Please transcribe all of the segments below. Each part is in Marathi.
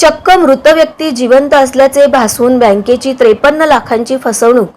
चक्क मृत व्यक्ती जिवंत असल्याचे भासवून बँकेची त्रेपन्न लाखांची फसवणूक.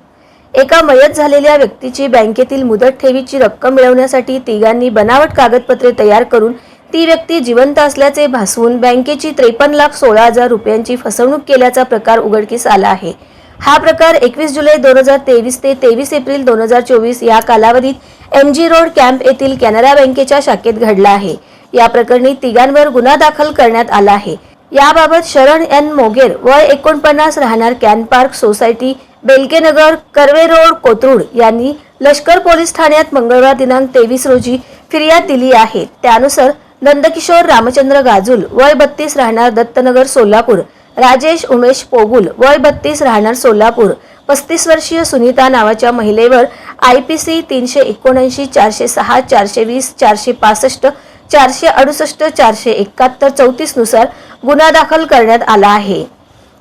एका मयत झालेल्या व्यक्तीची बँकेतील मुदत ठेवीची रक्कम मिळवण्यासाठी तिघांनी बनावट कागदपत्रे तयार करून ती व्यक्ती जिवंत असल्याचे भासवून बँकेची त्रेपन्न लाख सोळा हजार रुपयांची फसवणूक केल्याचा प्रकार उघडकीस आला आहे. हा प्रकार एकवीस जुलै दोन हजार तेवीस ते तेवीस एप्रिल दोन हजार चोवीस या कालावधीत एम जी रोड कॅम्प येथील कॅनरा बँकेच्या शाखेत घडला आहे. या प्रकरणी तिघांवर गुन्हा दाखल करण्यात आला आहे. याबाबत शरण एन मोगेर वय एकोणपन्नास राहणार can park society Belkenagar Karve road Kothrud यांनी लष्कर पोलीस ठाण्यात मंगळवार दिनांक तेवीस रोजी फिर्याद दिली आहे. त्यानुसार नंदकिशोर रामचंद्र गाजुल वय बत्तीस राहणार दत्तनगर सोलापूर राजेश उमेश पोगुल वय बत्तीस राहणार सोलापूर पस्तीस वर्षीय सुनीता नावाच्या महिलेवर आय पी सी तीनशे एकोणऐंशी चारशे सहा चारशे वीस चारशे पासष्ट चारशे अडुसष्ट चारशे एकाहत्तर चौतीसनुसार गुन्हा दाखल करण्यात आला आहे.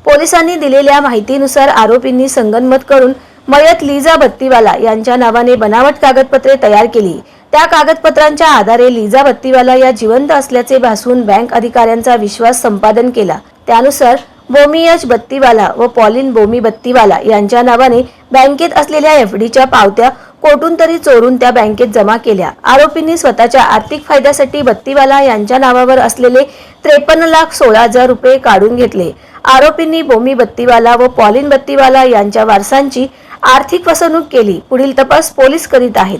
पोलिसांनी दिलेल्या माहितीनुसार आरोपींनी संगनमत करून मयत लिजा बत्तीवाला यांच्या नावाने बनावट कागदपत्रे तयार केली. त्या कागदपत्रांच्या आधारे लिजा बत्तीवाला या जिवंत असल्याचे भासवून बँक अधिकाऱ्यांचा विश्वास संपादन केला. त्यानुसार बोमियज बत्तीवाला व पॉलिन बोमी बत्तीवाला यांच्या नावाने बँकेत असलेल्या एफडीच्या पावत्या कोठून तरी चोरून त्या बँकेत जमा केल्या. आरोपींनी स्वतःच्या आर्थिक फायद्यासाठी बत्तीवाला यांच्या नावावर असलेले त्रेपन्न लाख सोळा हजार रुपये काढून घेतले. आरोपींनी बोमी बत्तीवाला व पॉलिन बत्तीवाला यांच्या वारसांची आर्थिक फसवणूक केली. पुढील तपास पोलीस करीत आहेत.